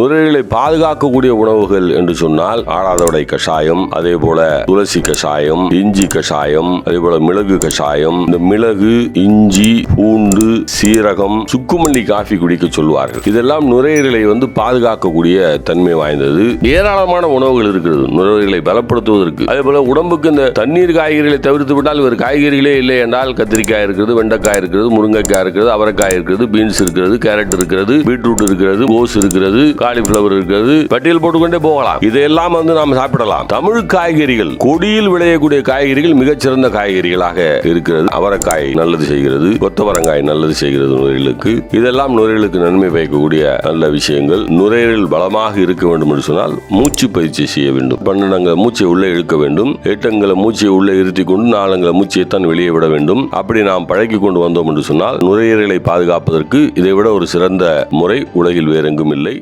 நுரையீரலை பாதுகாக்கக்கூடிய உணவுகள் என்று சொன்னால் ஆடாதவடை கஷாயம் அதே போல துளசி கஷாயம் இஞ்சி கஷாயம் அதே போல மிளகு கஷாயம் இந்த மிளகு இஞ்சி பூண்டு சீரகம் சுக்குமல்லி காஃபி குடிக்க சொல்வார்கள். இதெல்லாம் நுரையீரலை வந்து பாதுகாக்கக்கூடிய தன்மை வாய்ந்தது. ஏராளமான உணவுகள் இருக்கிறது. நுரையீரலை பலப்படுத்துவதற்கு. அதே போல உடம்புக்கு இந்த தண்ணீர் காய்கறிகளை தவிர்த்து விட்டால் ஒரு காய்கறிகளே இல்லை என்றால் கத்திரிக்காய் இருக்கிறது வெண்டைக்காய் இருக்கிறது முருங்கைக்காய் இருக்கிறது அவரைக்காய் இருக்கிறது பீன்ஸ் இருக்கிறது கேரட் இருக்கிறது பீட்ரூட் இருக்கிறது கோஸ் இருக்கிறது காலிஃபிளவர் இருக்கிறது பட்டியல் போட்டுக்கொண்டே போகலாம். இதையெல்லாம் வந்து நாம் சாப்பிடலாம். தமிழ் காய்கறிகள் கொடியில் விளையக்கூடிய காய்கறிகள் மிகச்சிறந்த காய்கறிகளாக இருக்கிறது. அவரைக்காய் நல்லது செய்கிறது. கொத்தவரங்காய் நல்லது செய்கிறது நுரையீரலுக்கு. இதெல்லாம் நுரையீரலுக்கு நன்மை பயக்கக்கூடிய நல்ல விஷயங்கள். நுரையீரல் பலமாக இருக்க வேண்டும் என்று சொன்னால் மூச்சு பயிற்சி செய்ய வேண்டும். பன்னெண்டங்களை மூச்சை உள்ளே இழுக்க வேண்டும். எட்டங்களை மூச்சை உள்ளே இருத்தி கொண்டு நாலங்களை மூச்சை தான் வெளியே விட வேண்டும். அப்படி நாம் பழக்கி கொண்டு வந்தோம் என்று சொன்னால் நுரையீரலை பாதுகாப்பதற்கு இதை விட ஒரு சிறந்த முறை உலகில் வேறெங்கும் இல்லை.